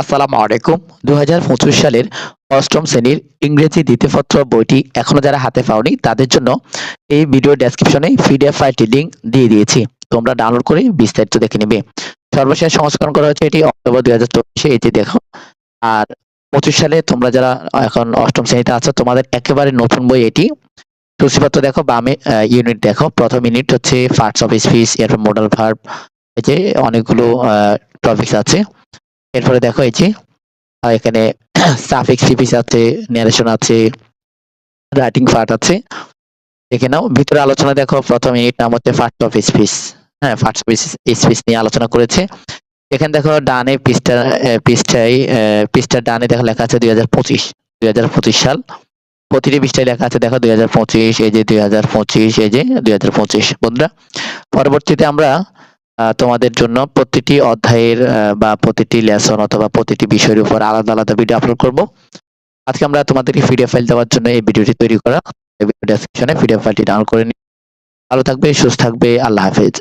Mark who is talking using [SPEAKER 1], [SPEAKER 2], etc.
[SPEAKER 1] আসসালামু আলাইকুম দু হাজার পঁচিশ সালের অষ্টম শ্রেণির ইংরেজি দ্বিতীয়পত্র বইটি এখনও যারা হাতে পাওনি, তাদের জন্য এই ভিডিও ডেসক্রিপশনে পিডিএফ ফাইলটি লিঙ্ক দিয়ে দিয়েছি। তোমরা ডাউনলোড করে বিস্তারিত দেখে নিবে। সর্বশেষ সংস্করণ করা হয়েছে এটি অক্টোবর দুই হাজার চব্বিশে, এটি দেখো। আর পঁচিশ সালে তোমরা যারা এখন অষ্টম শ্রেণীতে আছো, তোমাদের একেবারে নতুন বই এটি। সূচিপত্র দেখো, বামে ইউনিট দেখো। প্রথম ইউনিট হচ্ছে পার্টস অফ স্পিচ এরপর মোডাল ভার্ব এই যে অনেকগুলো টপিকস আছে। এরপরে দেখো এই যে এখানে সাফিক্স সিপিস আছে ন্যারেশন আছে রাইটিং পার্ট আছে। দেখে নাও ভিতরে আলোচনা দেখো প্রথম ইউনিট নাম হচ্ছে ফার্স্ট অফ স্পিচ হ্যাঁ ফার্স্ট অফ স্পিচ নিয়ে আলোচনা করেছে। এখানে দেখো ডানে আহ, পৃষ্ঠায় পৃষ্ঠার ডানে দেখো লেখা আছে দুই হাজার পঁচিশ দুই হাজার পঁচিশ সাল। প্রতিটি পৃষ্ঠায় লেখা আছে দেখো দুই হাজার পঁচিশ এই যে দুই হাজার পঁচিশ এই যে দুই হাজার পঁচিশ। বন্ধুরা পরবর্তীতে আমরা তোমাদের জন্য প্রতিটি অধ্যায়ের বা প্রতিটি লেসন অথবা প্রতিটি বিষয়ের উপর আলাদা আলাদা ভিডিও আপলোড করব। আজকে আমরা তোমাদেরকে ভিডিও ফাইল দেওয়ার জন্য এই ভিডিওটি তৈরি করা। ডেসক্রিপশনে ফাইলটি ডাউনলোড করে নিই ভালো থাকবে, সুস্থ থাকবে, আল্লাহ হাফেজ।